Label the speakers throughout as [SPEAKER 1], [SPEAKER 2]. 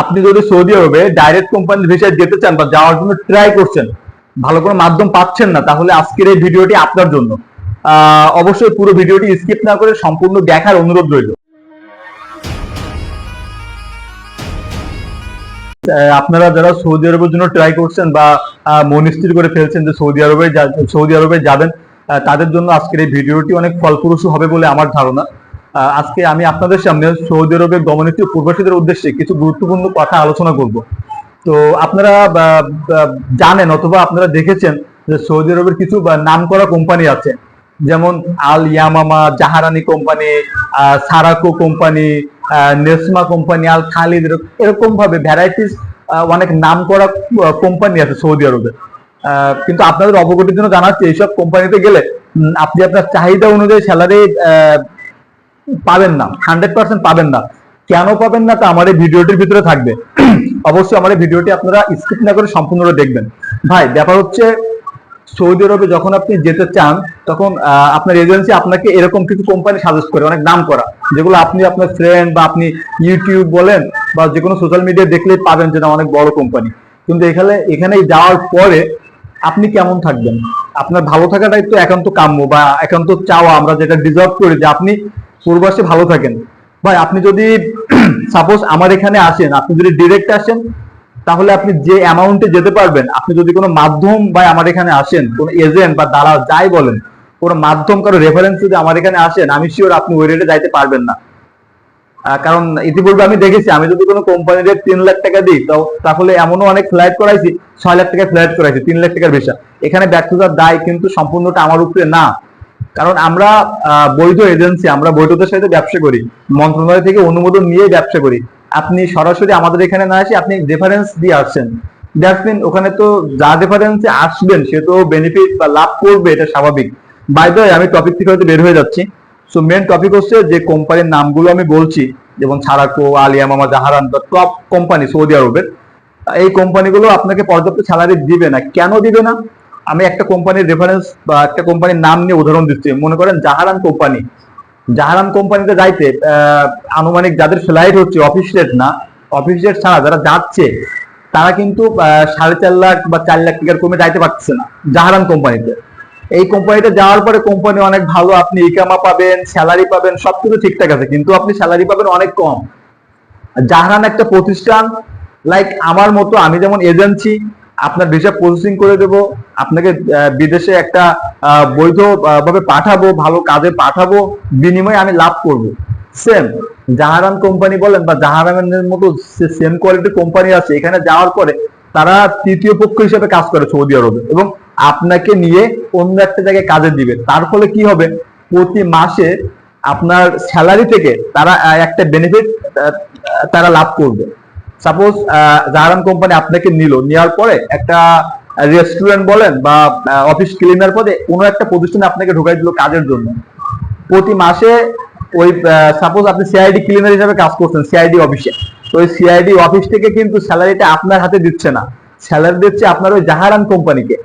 [SPEAKER 1] আপনি যদি সৌদি আরবে ডাইরেক্ট কোম্পানির ভিসায় যেতে চান বা যাওয়ার জন্য ট্রাই করছেন, ভালো কোনো মাধ্যম পাচ্ছেন না, তাহলে আজকের এই ভিডিওটি আপনার জন্য। অবশ্যই পুরো ভিডিওটি স্কিপ না করে সম্পূর্ণ দেখার অনুরোধ রইল। আপনারা যারা সৌদি আরবের জন্য ট্রাই করছেন বা মন স্থির করে ফেলছেন যে সৌদি আরবে সৌদি আরবে যাবেন তাদের জন্য আজকের এই ভিডিওটি অনেক ফলপ্রসূ হবে বলে আমার ধারণা। আজকে আমি আপনাদের সামনে সৌদি আরবে গমনীয় প্রবাসীদের উদ্দেশ্যে কিছু গুরুত্বপূর্ণ কথা আলোচনা করব। তো আপনারা জানেন অথবা আপনারা দেখেছেন যে সৌদি আরবের কিছু বা, নামকরা কোম্পানি আছে। যেমন Al Yamama Zahrani company Saraco company Nesma company Al Khalid এরকম ভাবে ভ্যারাইটিস অনেক নাম করা কোম্পানি আছে সৌদি আরবে। কিন্তু আপনাদের অবগতির জন্য জানাচ্ছি এইসব কোম্পানিতে গেলে আপনি আপনার চাহিদা অনুযায়ী স্যালারি পাবেন না হান্ড্রেড পার্সেন্ট পাবেন না। কেন পাবেন না তা আমার এই ভিডিওটির ভিতরে থাকবে। অবশ্যই আমার এই ভিডিওটি আপনারা স্কিপ না করে সম্পূর্ণরূপে দেখবেন। ভাই, ব্যাপার হচ্ছে সৌদি আরবে যখন আপনি যেতে চান, তখন আপনার এজেন্সি আপনাকে এরকম কিছু কোম্পানি সাজেস্ট করে, অনেক নাম করা। যেগুলো আপনি আপনার ফ্রেন্ড বা আপনি ইউটিউব বলেন বা যে কোনো সোশ্যাল মিডিয়া দেখলেই পাবেন যে না, অনেক বড় কোম্পানি কিন্তু এখানে এখানে যাওয়ার পরে আপনি কেমন থাকবেন? আপনার ভালো থাকাটাই তো একান্ত কাম্য বা একান্ত চাওয়া, আমরা যেটা ডিজার্ভ করি যে আপনি পূর্বাসে ভালো থাকেন। ভাই, আপনি যদি সাপোজ আমার এখানে আসেন, আপনি যদি ডিরেক্ট আসেন, তাহলে আপনি যে অ্যামাউন্টে যেতে পারবেন, আপনি যদি কোনো মাধ্যম বা আমার এখানে আসেন, কোনো এজেন্ট বা দালাল যাই বলেন, কোনো মাধ্যম, কারও রেফারেন্স যদি আমার এখানে আসেন, আমি শিওর আপনি ওই রেটে যাইতে পারবেন না। কারণ ইতিপূর্বে আমি দেখেছি, আমি যদি কোনো কোম্পানির তিন লাখ টাকা দিই, তো তাহলে এমনও অনেক ফ্লাইট করাইছি, ছয় লাখ টাকা ফ্লাইট করাইছি, তিন লাখ টাকার ভিসা এখানে ব্যর্থতার দায় কিন্তু সম্পূর্ণটা আমার উপরে না। কারণ আমরা বৈধ এজেন্সি আমরা বৈধতার সাথে ব্যবসা করি। মন্ত্রণালয় থেকে অনুমোদন নিয়ে ব্যবসা করি। আপনি সরাসরি আমাদের এখানে না এসে আপনি রেফারেন্স দিয়ে আসছেন। দেখবেন ওখানে তো যা রেফারেন্সে আসবেন, সে তো বেনিফিট বা লাভ করবে, এটা স্বাভাবিক। বাই আমি টপিক থেকে হয়তো বের হয়ে যাচ্ছি। সো মেন টপিক হচ্ছে যে কোম্পানির নামগুলো আমি বলছি, যেমন ছাড়াকো আলিয়া মামা জাহারান বা টপ কোম্পানি সৌদি আরবের। এই কোম্পানিগুলো আপনাকে পর্যাপ্ত স্যালারি দিবে না। কেন দিবে না? আমি একটা কোম্পানির রেফারেন্স বা একটা কোম্পানির নাম নিয়ে উদাহরণ দিচ্ছি। মনে করেন জাহারান কোম্পানি। জাহারান কোম্পানিতে যাইতে আনুমানিক যাদের ফ্লাইট হচ্ছে অফিস রেট না অফিস রেট ছাড়া যারা যাচ্ছে, তারা কিন্তু সাড়ে চার লাখ বা চার লাখ টাকার কমে যাইতে পারছে না জাহারান কোম্পানিতে। এই কোম্পানিতে যাওয়ার পরে কোম্পানি অনেক ভালো, আপনি ইকামা পাবেন স্যালারি পাবেন, সবকিছু ঠিকঠাক আছে, কিন্তু আপনি স্যালারি পাবেন অনেক কম। জাহারান একটা প্রতিষ্ঠান লাইক আমার মতো আমি যেমন এজেন্সি আপনার ভিসা প্রসেসিং করে দেব আপনাকে বিদেশে একটা বৈধ ভাবে পাঠাবো, ভালো কাজে পাঠাবো, বিনিময়ে আমি লাভ করব। সেম জাহারান কোম্পানি বলেন বা জাহারানের মতো সেম কোয়ালিটির কোম্পানি আছে, এখানে যাওয়ার পরে তারা তৃতীয় পক্ষ হিসেবে কাজ করে সৌদি আরবে এবং আপনাকে নিয়ে অন্য একটা জায়গায় কাজে দিবে। তার ফলে কি হবে? প্রতি মাসে আপনার স্যালারি থেকে তারা একটা বেনিফিট তারা লাভ করবে। সাপোজ জাহারান কোম্পানি আপনাকে নিল, নেওয়ার পরে একটা রেস্টুরেন্ট বলেন বা অফিস ক্লিনার পদে কোনো একটা প্রতিষ্ঠানে আপনাকে ঢোকাই দিল কাজের জন্য। প্রতি মাসে ওই সাপোজ আপনি সিআইডি ক্লিনার হিসেবে কাজ করছেন সিআইডি অফিসে তো ওই সিআইডি অফিস থেকে কিন্তু স্যালারিটা আপনার হাতে দিচ্ছে না। স্যালারি দিচ্ছে আপনার ওই জাহারান কোম্পানিকে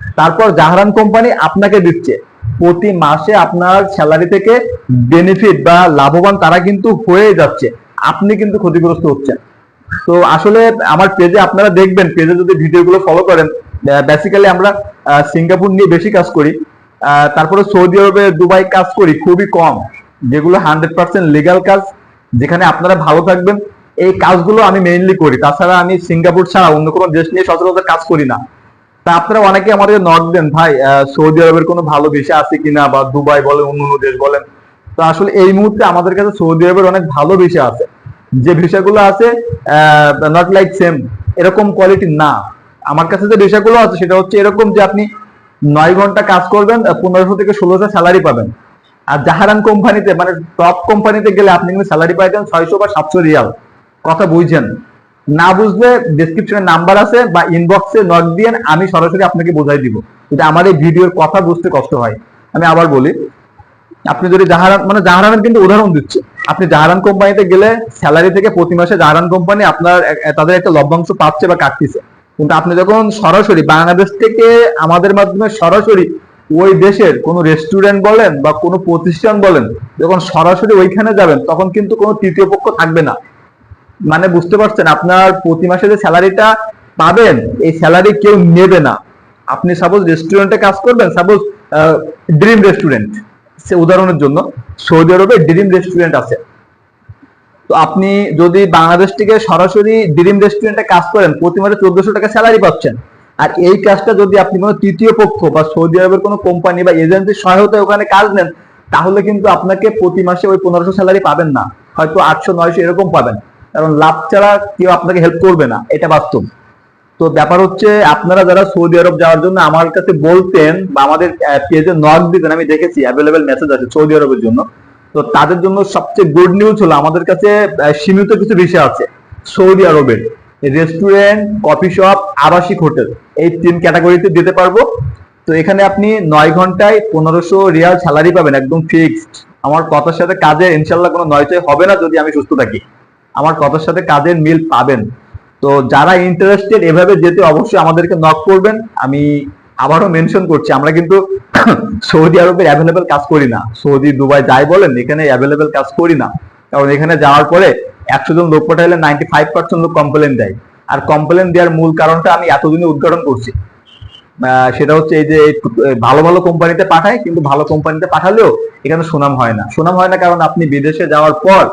[SPEAKER 1] তারপর জাহারান কোম্পানি আপনাকে দিচ্ছে। প্রতি মাসে আপনার স্যালারি থেকে বেনিফিট বা লাভবান তারা কিন্তু হয়ে যাচ্ছে। আপনি কিন্তু ক্ষতিগ্রস্ত হচ্ছেন। তো আসলে আমার পেজে আপনারা দেখবেন পেজে যদি ভিডিওগুলো ফলো করেন বেসিক্যালি আমরা সিঙ্গাপুর নিয়ে বেশি কাজ করি। তারপরে সৌদি আরবে দুবাই কাজ করি, খুবই কম। যেগুলো হান্ড্রেড পার্সেন্ট লিগাল কাজ, যেখানে আপনারা ভালো থাকবেন। এই কাজগুলো আমি মেইনলি করি। তাছাড়া আমি সিঙ্গাপুর ছাড়া অন্য কোনো দেশ নিয়ে সচরাচর কাজ করি না। তা আপনারা অনেকে আমাদের নক দেন, ভাই সৌদি আরবের কোনো ভালো ভিসা আছে কিনা? বা দুবাই বলেন, অন্য অন্য দেশ বলেন। তো আসলে এই মুহূর্তে আমাদের কাছে সৌদি আরবের অনেক ভালো ভিসা আছে। যে ভিসাগুলো আছে নট লাইক সেম এরকম কোয়ালিটি না। আমার কাছে যে ভিসাগুলো আছে, সেটা হচ্ছে এরকম যে আপনি নয় ঘণ্টা কাজ করবেন পনেরোশো থেকে ষোলোশো স্যালারি পাবেন। আর জাহারান কোম্পানিতে মানে টপ কোম্পানিতে গেলে আপনি কিন্তু স্যালারি পাইতেন ছয়শো বা সাতশো রিয়াল। কথা বুঝছেন? না বুঝলে ডেসক্রিপশনে নাম্বার আছে বা ইনবক্সে নক দিয়ে আমি সরাসরি আপনাকে বোঝাই দিব। যদি আমার এই ভিডিওর কথা বুঝতে কষ্ট হয়। আমি আবার বলি, আপনি যদি জাহারান মানে জাহারানের কিন্তু উদাহরণ দিচ্ছে। আপনি জাহারান কোম্পানিতে গেলে স্যালারি থেকে প্রতি মাসে জাহারান কোম্পানি আপনার তাদের একটা লভ্যাংশ পাচ্ছে বা কাটতেছে। কিন্তু আপনি যখন সরাসরি বাংলাদেশ থেকে আমাদের মাধ্যমে সরাসরি ওই দেশের কোনো রেস্টুরেন্ট বলেন বা কোনো প্রতিষ্ঠান বলেন, যখন সরাসরি ওইখানে যাবেন, তখন কিন্তু কোনো তৃতীয় পক্ষ থাকবে না। মানে বুঝতে পারছেন, আপনার প্রতি মাসে যে স্যালারিটা পাবেন, এই স্যালারি কেউ নেবে না। আপনি সাপোজ রেস্টুরেন্টে কাজ করবেন সাপোজ ড্রিম রেস্টুরেন্ট সে উদাহরণের জন্য সৌদি আরবে ড্রিম রেস্টুরেন্ট আছে। তো আপনি যদি বাংলাদেশ থেকে সরাসরি ড্রিম রেস্টুরেন্টে কাজ করেন, প্রতি মাসে চোদ্দশো টাকা স্যালারি পাচ্ছেন। আর এই কাজটা যদি আপনি কোনো তৃতীয় পক্ষ বা সৌদি আরবের কোনো কোম্পানি বা এজেন্সির সহায়তায় ওখানে কাজ নেন, তাহলে কিন্তু আপনাকে প্রতি মাসে ওই পনেরোশো স্যালারি পাবেন না। হয়তো আটশো, নয়শো এরকম পাবেন। কারণ লাভ ছাড়া কেউ আপনাকে হেল্প করবে না, এটা বাস্তব। তো ব্যাপার হচ্ছে, আপনারা যারা সৌদি আরব যাওয়ার জন্য আমার কাছে বলতেন বা আমাদের পেজে নক দিতেন, আমি দেখেছি অ্যাভেলেবেল মেসেজ আছে সৌদি আরবের জন্য। তো তাদের জন্য সবচেয়ে গুড নিউজ হলো আমাদের কাছে সীমিত কিছু বিষয় আছে। সৌদি আরবের রেস্টুরেন্ট কফি শপ আবাসিক হোটেল এই তিন ক্যাটাগরিতে দিতে পারব। তো এখানে আপনি নয় ঘন্টায় পনেরোশো রিয়াল স্যালারি পাবেন, একদম ফিক্সড আমার কথার সাথে কাজে ইনশাল্লাহ কোনো নয়চয় হবে না যদি আমি সুস্থ থাকি। আমার কথার সাথে কাজের মিল পাবেন। তো যারা ইন্টারেস্টেড এভাবে যেতে অবশ্যই আমাদেরকে নক করবেন। আমি আবারও মেনশন করছি, আমরা কিন্তু সৌদি আরবের অ্যাভেলেবেল কাজ করি না। সৌদি, দুবাই যাই বলেন, এখানে অ্যাভেলেবেল কাজ করি না। কারণ এখানে যাওয়ার পরে একশো জন লোক পাঠাইলে নাইনটি ফাইভ পার্সেন্ট লোক কমপ্লেন দেয়। আর কমপ্লেন দেওয়ার মূল কারণটা আমি এতদিনে উদ্ঘাটন করছি। সেটা হচ্ছে এই যে ভালো ভালো কোম্পানিতে পাঠায়, কিন্তু ভালো কোম্পানিতে পাঠালেও এখানে সুনাম হয় না। সুনাম হয় না কারণ আপনি বিদেশে যাওয়ার পর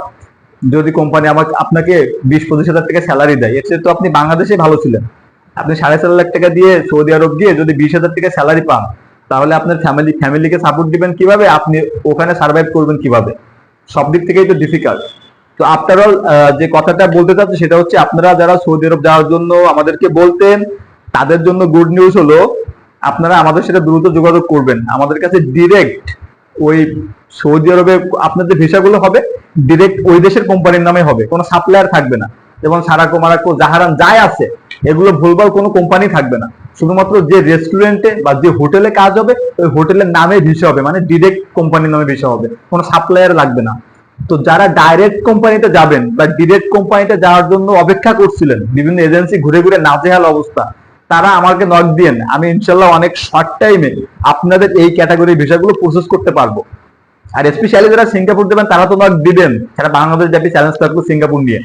[SPEAKER 1] যদি কোম্পানি আমাকে, আপনাকে বিশ পঁচিশ হাজার টাকা স্যালারি দেয়, এর তো আপনি বাংলাদেশে ভালো ছিলেন। আপনি সাড়ে চার লাখ টাকা দিয়ে সৌদি আরব গিয়ে যদি বিশ হাজার টাকা স্যালারি পান, তাহলে আপনার ফ্যামিলি ফ্যামিলিকে সাপোর্ট দিবেন কীভাবে? আপনি ওখানে সার্ভাইভ করবেন কীভাবে? সব দিক থেকেই তো ডিফিকাল্ট তো আফটার অল যে কথাটা বলতে চাচ্ছি সেটা হচ্ছে আপনারা যারা সৌদি আরব যাওয়ার জন্য আমাদেরকে বলতেন, তাদের জন্য গুড নিউজ হলো, আপনারা আমাদের সাথে দ্রুত যোগাযোগ করবেন। আমাদের কাছে ডিরেক্ট ওই সৌদি আরবে আপনার যে ভিসাগুলো হবে ডিরেক্ট ওই দেশের কোম্পানির নামে হবে। কোনো সাপ্লায়ার থাকবে না। যেমন সারাকো, মারাকো, জাহারান যাই আছে এগুলো ভুলভাল কোনো কোম্পানি থাকবে না। শুধুমাত্র যে রেস্টুরেন্টে বা যে হোটেলে কাজ হবে, ওই হোটেলের নামে ভিসা হবে মানে ডিরেক্ট কোম্পানির নামে ভিসা হবে। কোনো সাপ্লায়ার লাগবে না। তো যারা ডাইরেক্ট কোম্পানিতে যাবেন বা ডিরেক্ট কোম্পানিতে যাওয়ার জন্য অপেক্ষা করছিলেন, বিভিন্ন এজেন্সি ঘুরে ঘুরে নাজেহাল অবস্থা, তারা আমাকে নক দিয়েন আমি ইনশাল্লাহ অনেক শর্ট টাইমে আপনাদের এই ক্যাটাগরি ভিসাগুলো প্রসেস করতে পারব। আর স্পেশালি যারা সিঙ্গাপুর দেবেন, তারা তো নক দিবেন। সেটা বাংলাদেশ যাবি চ্যালেঞ্জ থাকবে সিঙ্গাপুর নিয়ে।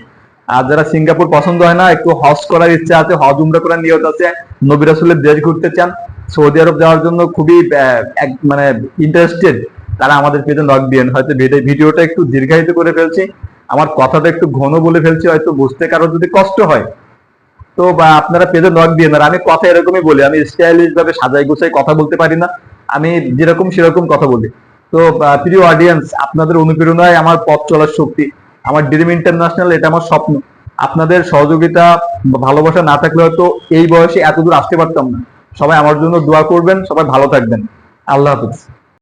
[SPEAKER 1] আর যারা সিঙ্গাপুর পছন্দ হয় না, একটু হজ করার ইচ্ছা আছে হজ উমরা করার নিয়ত আছে নবী রাসূলের দেশ ঘুরতে চান, সৌদি আরব যাওয়ার জন্য খুবই মানে ইন্টারেস্টেড তারা আমাদের পেজে নক দিয়েন। হয়তো ভিডি- ভিডিওটা একটু দীর্ঘায়িত করে ফেলছি, আমার কথাটা একটু ঘন বলে ফেলছি, হয়তো বুঝতে কারও যদি কষ্ট হয়। তো বা আপনারা পেজে নক দিয়ে আর আমি কথা এরকমই বলি, আমি স্টাইলিশ ভাবে সাজাই গুছাই কথা বলতে পারি না, আমি যেরকম সেরকম কথা বলি। তো প্রিয় অডিয়েন্স আপনাদের অনুপ্রেরণায় আমার পথ চলার শক্তি আমার ড্রিম ইন্টারন্যাশনাল এটা আমার স্বপ্ন। আপনাদের সহযোগিতা ভালোবাসা না থাকলে হয়তো এই বয়সে এতদূর আসতে পারতাম না। সবাই আমার জন্য দোয়া করবেন, সবাই ভালো থাকবেন। আল্লাহ হাফিজ।